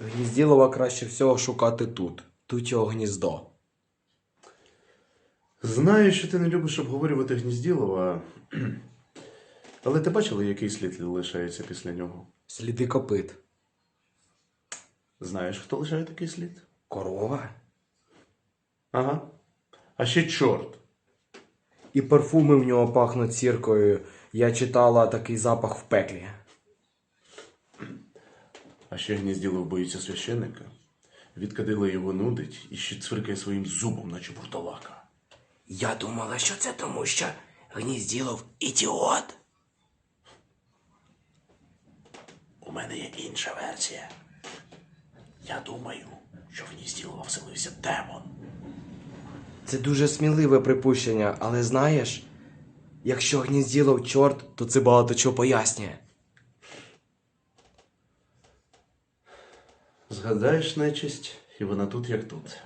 Гнізділова краще всього шукати тут. Тут його гніздо. Знаю, що ти не любиш обговорювати Гнізділова, але ти бачила, який слід лишається після нього? Сліди копит. Знаєш, хто лишає такий слід? Корова. Ага. А ще чорт. І парфуми в нього пахнуть сіркою. Я читала такий запах в пеклі. А ще Гнізділов боїться священника. Відкадила його нудить і ще цвиркає своїм зубом, наче бурталака. Я думала, що це тому, що Гнізділов ідіот. У мене є інша версія. Я думаю, що в Гнізділова вселився демон. Це дуже сміливе припущення, але знаєш, якщо Гнізділов чорт, то це багато чого пояснює. Згадаєш нечисть, і вона тут як тут.